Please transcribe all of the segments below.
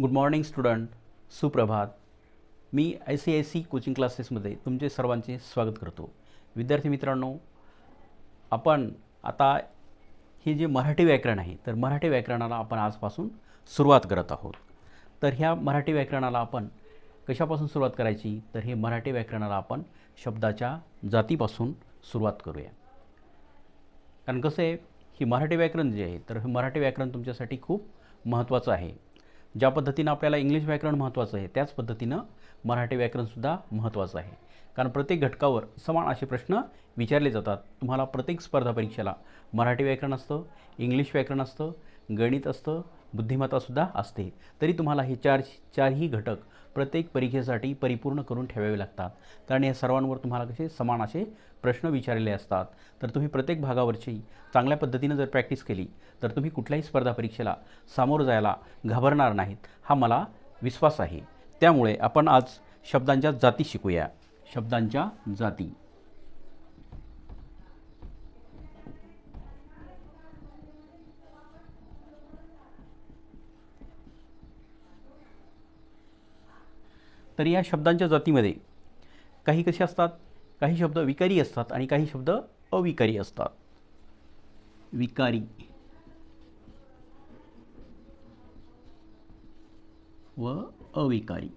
Good morning student सुप्रभात. मी I C I C coaching क्लासेसमध्ये तुमचे सर्वांचे स्वागत करतो. विद्यार्थी मित्रांनो आपण आता हे जे मराठी व्याकरण आहे तर मराठी व्याकरणाला आपण आजपासून सुरुवात करत आहोत. तर ह्या मराठी व्याकरणाला आपण कशापासून सुरुवात करायची? तर हे मराठी व्याकरणाला आपण शब्दाच्या जातीपासून सुरुवात करूया. कारण कसं आहे ही मराठी व्याकरण जे आहे तर हे मराठी व्याकरण तुमच्यासाठी खूप महत्त्वाचं आहे. ज्या पद्धतीनं आपल्याला इंग्लिश व्याकरण महत्त्वाचं आहे त्याच पद्धतीनं मराठी व्याकरणसुद्धा महत्त्वाचं आहे. कारण प्रत्येक घटकावर समान असे प्रश्न विचारले जातात. तुम्हाला प्रत्येक स्पर्धा परीक्षेला मराठी व्याकरण असतं इंग्लिश व्याकरण असतं गणित असतं बुद्धिमत्तासुद्धा असते. तरी तुम्हाला हे चार चारही घटक प्रत्येक परीक्षेसाठी परिपूर्ण करून ठेवावे लागतात. कारण या सर्वांवर तुम्हाला कसे समान असे प्रश्न विचारलेले असतात. तर तुम्ही प्रत्येक भागावरची चांगल्या पद्धतीनं जर प्रॅक्टिस केली तर तुम्ही कुठल्याही स्पर्धा परीक्षेला सामोरं जायला घाबरणार नाहीत. हा मला विश्वास आहे. त्यामुळे आपण आज शब्दांच्या जाती शिकूया. शब्दांच्या जाती. तर या शब्दांच्या जातीमध्ये काही कसे असतात? काही शब्द विकारी असतात आणि काही शब्द अविकारी असतात. विकारी. व अविकारी.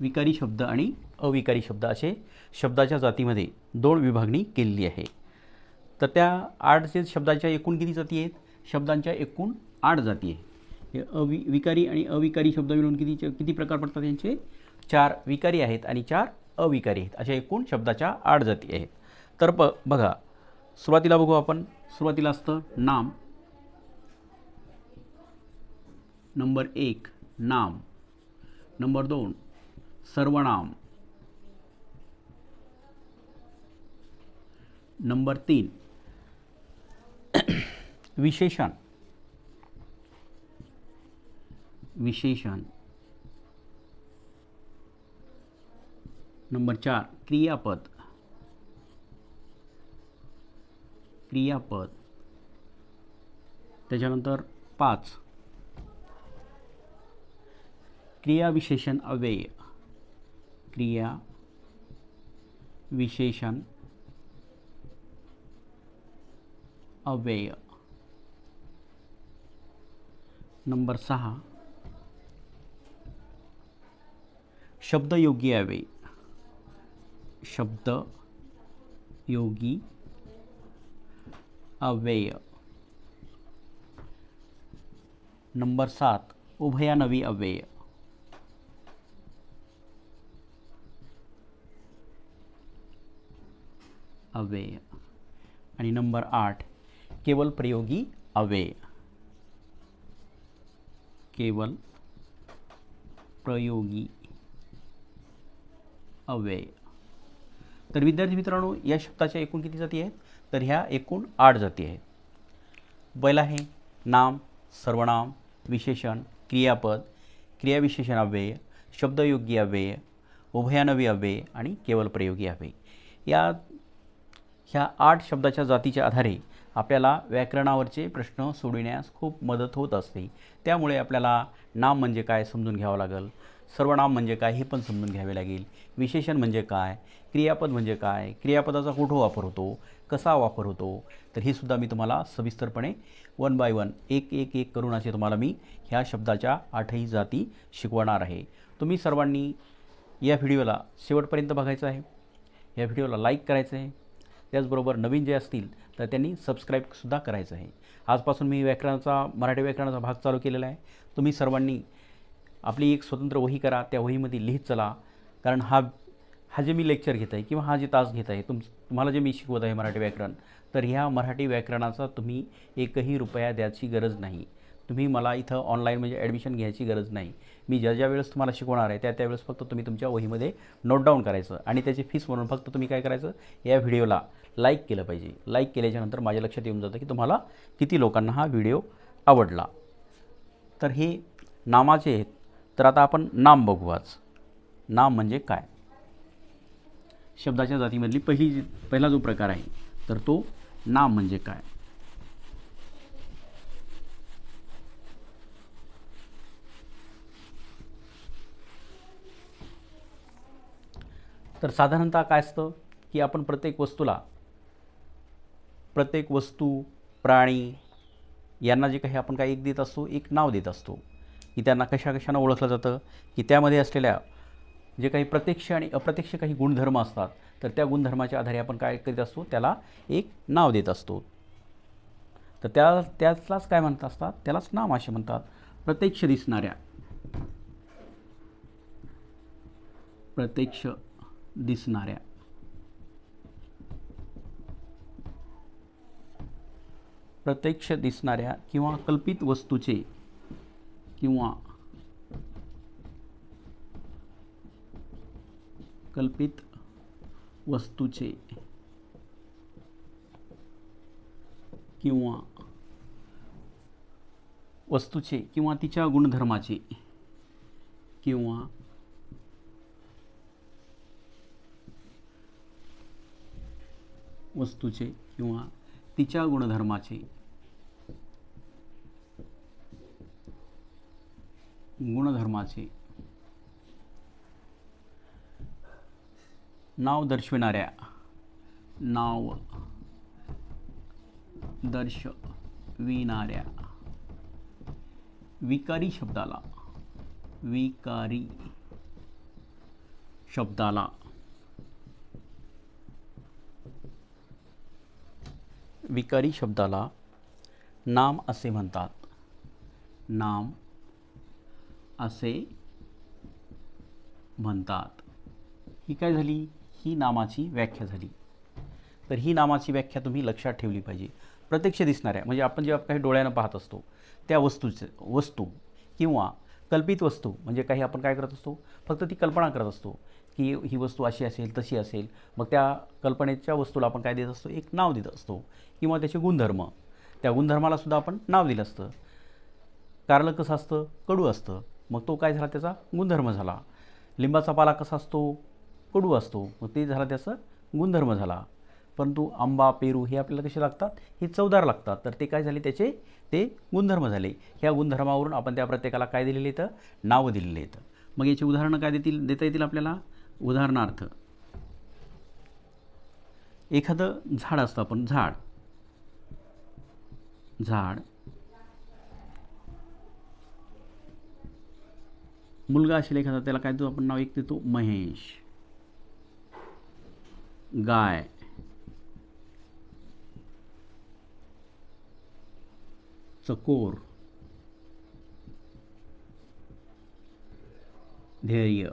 विकारी शब्द आणि अविकारी शब्द असे शब्दाच्या जातीमध्ये दोन विभागणी केलेली आहे. तर त्या आठ जे शब्दाच्या एकूण किती जाती आहेत? शब्दांच्या एकूण आठ जाती आहे. हे अवि विकारी आणि अविकारी शब्द मिळून किती किती प्रकार पडतात यांचे? चार विकारी आहेत आणि चार अविकारी आहेत. अशा एकूण शब्दाच्या आठ जाती आहेत. तर प बघा सुरुवातीला बघू आपण. सुरुवातीला असतं नाम. नंबर एक नाम. नंबर दोन सर्वनाम. नंबर तीन विशेषण. विशेषण. नंबर चार क्रियापद. क्रियापद. त्याच्यानंतर पाच. क्रियाविशेषण अव्यय. क्रिया विशेषण अव्यय. नंबर सहा. शब्द योगी अव्यय शब्द योगी अव्यय. नंबर सात. उभयानवी अव्यय. अव्यय. आणि नंबर आठ. केवल प्रयोगी अव्यय. केवल प्रयोगी अव्यय. तर विद्यार्थी मित्रांनो या शब्दाच्या एकूण किती जाती आहेत? तर ह्या एकूण आठ जाती आहेत. पहिला आहे नाम सर्वनाम विशेषण क्रियापद क्रियाविशेषण अव्यय शब्दयोगी अव्यय उभयानवी अव्यय आणि केवल प्रयोगी अव्यय. या ह्या आठ शब्दाच्या जातीच्या आधारे आपल्याला व्याकरणावरचे प्रश्न सोडविण्यास खूप मदत होत असते. त्यामुळे आपल्याला नाम म्हणजे काय समजून घ्यावं लागेल. सर्वनाम म्हणजे काय हे पण समजून घ्यावे लागेल. विशेषण म्हणजे काय? क्रियापद म्हणजे काय? क्रियापदाचा कुठं वापर होतो? कसा वापर होतो? तर हे सुद्धा मी तुम्हाला सविस्तरपणे वन बाय वन एक एक एक करून असे तुम्हाला मी ह्या शब्दाच्या आठही जाती शिकवणार आहे. तुम्ही सर्वांनी या व्हिडिओला शेवटपर्यंत बघायचं आहे. या व्हिडिओला लाईक करायचं आहे. त्याचबरोबर नवीन जे असतील तर त्यांनी सबस्क्राईबसुद्धा करायचं आहे. आजपासून मी व्याकरणाचा मराठी व्याकरणाचा भाग चालू केलेला आहे. तुम्ही सर्वांनी आपली एक स्वतंत्र वही करा त्या वहीमध्ये लिहित चला. कारण हा हा जे मी लेक्चर घेत आहे किंवा हा जे तास घेत आहे तुम तुम्हाला जे मी शिकवत आहे मराठी व्याकरण तर ह्या मराठी व्याकरणाचा तुम्ही एकही रुपया द्यायची गरज नाही. तुम्ही मला इथं ऑनलाईन म्हणजे ॲडमिशन घ्यायची गरज नाही. मी ज्या ज्या वेळेस तुम्हाला शिकवणार आहे त्या त्यावेळेस फक्त तुम्ही तुमच्या वहीमध्ये नोट डाऊन करायचं आणि त्याची फीस म्हणून फक्त तुम्ही काय करायचं या व्हिडिओला लाईक केलं पाहिजे. लाईक केल्याच्यानंतर माझ्या लक्षात येऊन जातं की तुम्हाला किती लोकांना हा व्हिडिओ आवडला. तर हे नामाचे आहेत. तर आता आपण नाम बघू आज नाम म्हणजे काय? शब्दाच्या जातीमधली पहिली पहिला जो प्रकार आहे तर तो नाम म्हणजे काय? तर साधारणतः काय असतं? की आपण प्रत्येक वस्तूला प्रत्येक वस्तू प्राणी यांना जे काही आपण काय एक देत असतो एक नाव देत असतो की त्यांना कशा कशानं ओळखलं जातं? की त्यामध्ये असलेल्या जे काही प्रत्यक्ष आणि अप्रत्यक्ष काही गुणधर्म असतात तर त्या गुणधर्माच्या आधारे आपण काय करीत असतो? त्याला एक नाव देत असतो. तर त्या त्यालाच काय म्हणत असतात? त्यालाच नाम असे म्हणतात. प्रत्यक्ष दिसणाऱ्या. प्रत्यक्ष दिसणाऱ्या. प्रत्यक्ष दिसणाऱ्या किंवा कल्पित वस्तूचे किंवा कल्पित वस्तूचे किंवा वस्तूचे किंवा तिच्या गुणधर्माचे किंवा वस्तूचे किंवा तिच्या गुणधर्माचे. गुणधर्माचे. नाव दर्शविणाऱ्या. नाव दर्शविणाऱ्या. विकारी शब्दाला. विकारी शब्दाला. विकारी शब्दाला नाम असे म्हणतात. नाम असे म्हणतात. ही काय झाली? ही नामाची व्याख्या झाली. तर ही नामाची व्याख्या तुम्ही लक्षात ठेवली पाहिजे. प्रत्यक्ष दिसणाऱ्या म्हणजे आपण जेव्हा काही डोळ्यानं पाहत असतो त्या वस्तूचे वस्तू किंवा कल्पित वस्तू म्हणजे काही आपण काय करत असतो फक्त ती कल्पना करत असतो की ही वस्तू अशी असेल तशी असेल. मग त्या कल्पनेच्या वस्तूला आपण काय देत असतो? एक नाव देत असतो किंवा त्याचे गुणधर्म. त्या गुणधर्माला सुद्धा आपण नाव दिलं असतं. कारलं कसं असतं? कडू असतं. मग तो काय झाला त्याचा? गुणधर्म झाला. लिंबाचा पाला कसा असतो? कडू असतो. मग ते झाला त्याचा गुणधर्म झाला. परंतु आंबा पेरू हे आपल्याला कसे लागतात? हे चवदार लागतात. तर ते काय झाले? त्याचे ते गुणधर्म झाले. ह्या गुणधर्मावरून आपण त्या प्रत्येकाला काय दिलेले येतं नावं दिलेले येतं मग याची उदाहरणं काय देतील? देता येतील आपल्याला? उदाहरणार्थ एखादं झाड असतं आपण. झाड. झाड. मुलगा असेल एखादा त्याला काय देतो? आपण नाव एक देतो? महेश. गाय. चकोर. धैर्य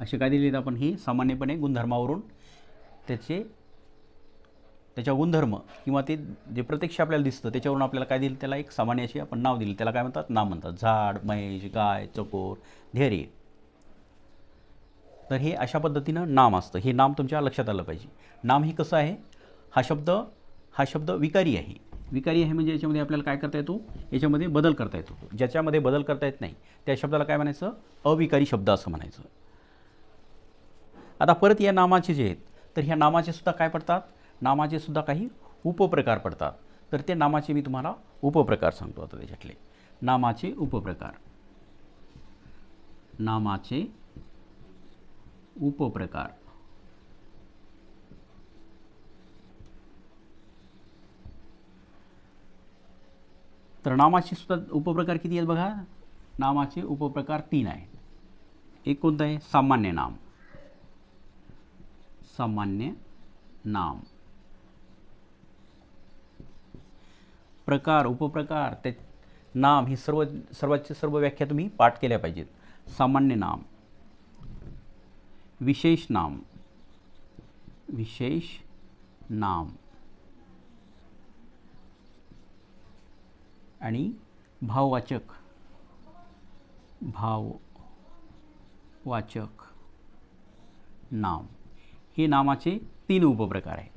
असे काय दिलेत आपण ही? सामान्यपणे गुणधर्मावरून त्याचे त्याच्या गुणधर्म किंवा ते जे प्रत्यक्ष आपल्याला दिसतं त्याच्यावरून आपल्याला काय दिलं? त्याला एक सामान्य अशी आपण नाव दिलं. त्याला काय म्हणतात? नाव म्हणतात. झाड महेश गाय चकोर धैर्य तर हे अशा पद्धतीनं नाम असतं. हे नाम तुमच्या लक्षात आलं पाहिजे. नाम हे कसं आहे? हा शब्द हा शब्द विकारी आहे. विकारी आहे म्हणजे याच्यामध्ये आपल्याला काय करता येतो? याच्यामध्ये बदल करता येतो. ज्याच्यामध्ये बदल करता येत नाही त्या शब्दाला काय म्हणायचं? अविकारी शब्द असं म्हणायचं. आता परत या नामाचे जे आहेत तर ह्या नामाचे सुद्धा काय पडतात? नामाचे सुद्धा काही उपप्रकार पडतात. तर ते नामाचे मी तुम्हाला उपप्रकार सांगतो आता त्याच्यातले. नामाचे उपप्रकार. नामाचे उपप्रकार. तर नामाचे सुद्धा उपप्रकार किती आहेत बघा? नामाचे उपप्रकार तीन आहेत. एक कोणतं आहे? सामान्य नाम. सामान्य नाम. प्रकार उपप्रकार ते नाम ही सर्व सर्वांची सर्व व्याख्या तुम्ही पाठ केल्या पाहिजेत. सामान्य नाम. विशेष नाम. विशेष नाम. आणि भाववाचक. भाववाचक नाम. हे नामाचे तीन उपप्रकार आहेत.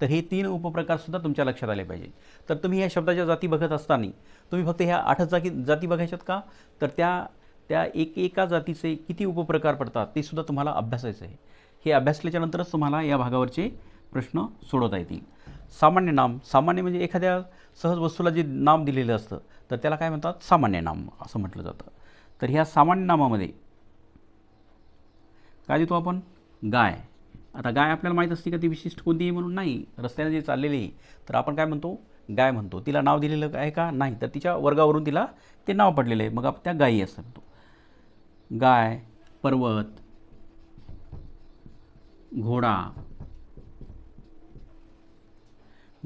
तर हे तीन उपप्रकारसुद्धा तुमच्या लक्षात आले पाहिजे. तर तुम्ही ह्या शब्दाच्या जाती बघत असताना तुम्ही फक्त ह्या आठच जाती जाती बघायच्यात का? तर त्या त्या एक एका जातीचे किती उपप्रकार पडतात ते सुद्धा तुम्हाला अभ्यासायचं आहे. हे अभ्यासल्याच्यानंतरच तुम्हाला या भागावरचे प्रश्न सोडवता येतील. सामान्य नाम सामान्य म्हणजे एखाद्या सहज वस्तूला जे नाम दिलेलं असतं तर त्याला काय म्हणतात? सामान्य नाम असं म्हटलं जातं. तर ह्या सामान्य नामामध्ये काय देतो आपण? गाय. आता गाय आपल्याला माहीत असते का? ती विशिष्ट कोणती आहे म्हणून? नाही. रस्त्याने जे चाललेली आहे तर आपण काय म्हणतो? गाय म्हणतो. तिला नाव दिलेलं आहे का? नाही. तर तिच्या वर्गावरून तिला ते नाव पडलेलं आहे. मग आपण त्या गायी असं म्हणतो गाय पर्वत घोडा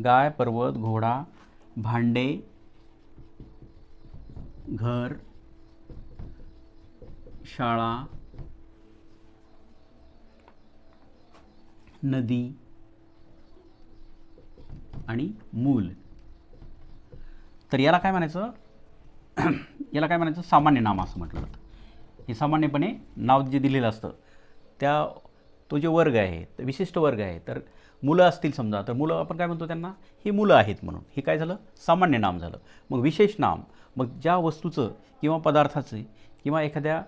गाय पर्वत घोडा भांडे घर शाळा नदी आणि मूल. तर याला काय म्हणायचं? याला काय म्हणायचं? सामान्य नाम असं म्हटलं जातं. हे सामान्यपणे नाव जे दिलेलं असतं त्या तो जे वर्ग आहे तर विशिष्ट वर्ग आहे तर मुलं असतील समजा तर मुलं आपण काय म्हणतो त्यांना? ही मुलं आहेत म्हणून. हे काय झालं? सामान्य नाम झालं. मग विशेष नाम मग ज्या वस्तूचं किंवा पदार्थाचं किंवा एखाद्या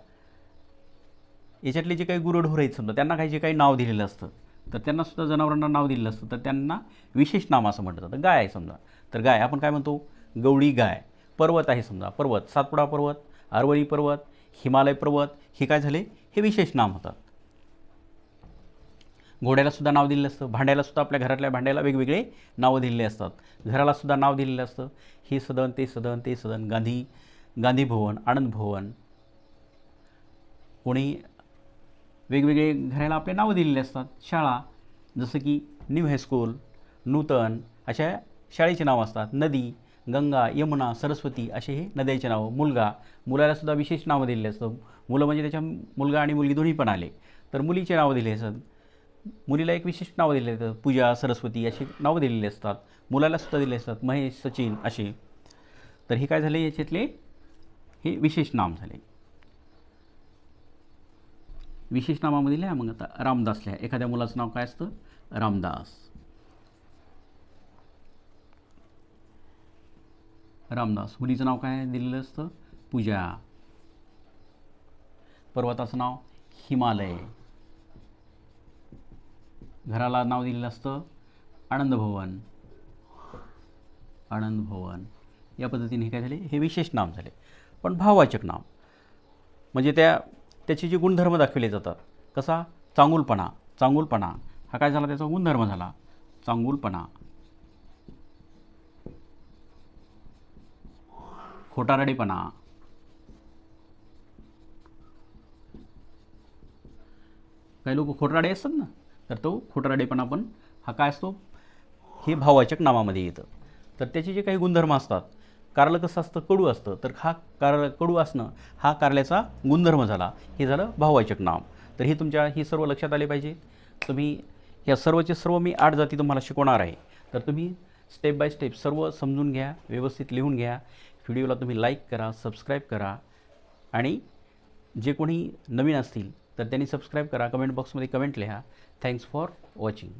याच्यातले जे काही गुरढोर आहेत समजा त्यांना काही जे काही नाव दिलेलं असतं तर त्यांना सुद्धा जनावरांना नाव दिलेलं असतं तर त्यांना विशेष नाम असं म्हटलं जातं. गाय आहे समजा. तर गाय आपण काय म्हणतो? गवळी गाय. पर्वत आहे समजा. पर्वत सातपुडा पर्वत अरवळी पर्वत हिमालय पर्वत हे काय झाले? हे विशेष नाम होतात. घोड्यालासुद्धा नाव दिलेलं असतं. भांड्यालासुद्धा आपल्या घरातल्या भांड्याला वेगवेगळे नावं दिलेले असतात. घरालासुद्धा नाव दिलेलं असतं. हे सदन ते सदन ते सदन. गांधी गांधी भवन आनंद भवन. कोणी वेगवेगळे घराला आपले नावं दिलेले असतात. शाळा जसं की न्यू हायस्कूल नूतन अशा शाळेचे नावं असतात. नदी गंगा यमुना सरस्वती असे हे नद्यांचे नावं. मुलगा मुलालासुद्धा विशेष नावं दिलेले असतं. मुलं म्हणजे त्याच्या मुलगा आणि मुलगी दोन्ही पण आले. तर मुलीचे नावं दिले असतात. मुलीला एक विशिष्ट नावं दिले असतं पूजा सरस्वती अशी नावं दिलेली असतात. मुलाला सुद्धा दिले असतात. महेश सचिन असे तर हे काय झाले याच्यातले? हे विशेष नाम झाले. विशेष नामामध्ये लिहा मग आता रामदास लिहा. एखाद्या मुलाचं नाव काय असतं? रामदास. रामदास. मुलीचं नाव काय दिलेलं असतं? पूजा. पर्वताचं नाव हिमालय. घराला नाव दिलेलं असतं आनंद भवन. आनंद भवन. या पद्धतीने हे काय झाले? हे विशेष नाम झाले. पण भाववाचक नाम म्हणजे त्या त्याचे जे गुणधर्म दाखवले जातात. कसा? चांगुलपणा. चांगुलपणा. हा काय झाला? त्याचा गुणधर्म झाला. चांगुलपणा. खोटारडीपणा. काही लोक खोटराडे असतात ना? तर तो खोटराडेपणा पण हा काय असतो? हे भाववाचक नामामध्ये येतं. तर त्याचे जे काही गुणधर्म असतात कारलं कसं असतं? कडू असतं. तर हा कार कडू असणं हा कारल्याचा गुणधर्म झाला. हे झालं भाववाचक नाम. तर हे तुमच्या हे सर्व लक्षात आले पाहिजे. तुम्ही या सर्वचे सर्व मी आठ जाती तुम्हाला शिकवणार आहे. तर तुम्ही स्टेप बाय स्टेप सर्व समजून घ्या व्यवस्थित लिहून घ्या. व्हिडिओला तुम्ही लाईक करा सबस्क्राईब करा. आणि जे कोणी नवीन असतील तर त्यांनी सबस्क्राईब करा. कमेंट बॉक्समध्ये कमेंट लिहा. Thanks for watching